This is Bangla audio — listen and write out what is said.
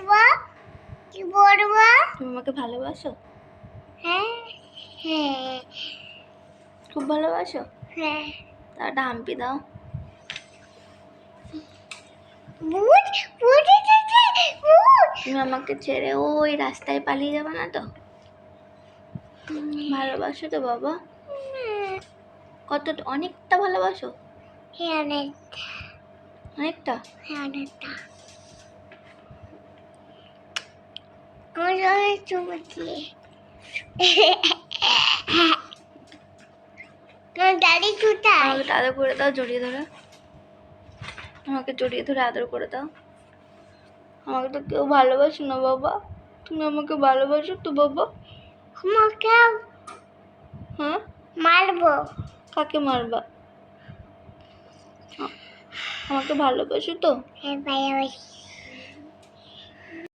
বলব কি বলব তুমি আমাকে ভালোবাসো? হ্যাঁ হ্যাঁ। খুব ভালোবাসো? হ্যাঁ। তা একটা হাম্পি দাও। ভূত ভূত তুমি আমাকে ছেড়ে ওই রাস্তায় পালিয়ে যাবে না তো? ভালোবাসো তো বাবা। কত অনেকটা ভালোবাসো? হ্যাঁ অনেক অনেকটা? হ্যাঁ অনেকটা। আমার সঙ্গে চুমুচি তোমার দাড়ি কোথায় আমাকে আদর করে দাও জড়িয়ে ধরে আমাকে জড়িয়ে ধরে আদর করে দাও আমাকে তো কেউ ভালোবাসে না বাবা তুমি আমাকে ভালোবাসো তো বাবা আমাকে হ্যাঁ মারবো কাকে মারবা আমাকে ভালোবাসো তো হ্যাঁ ভালোবাসি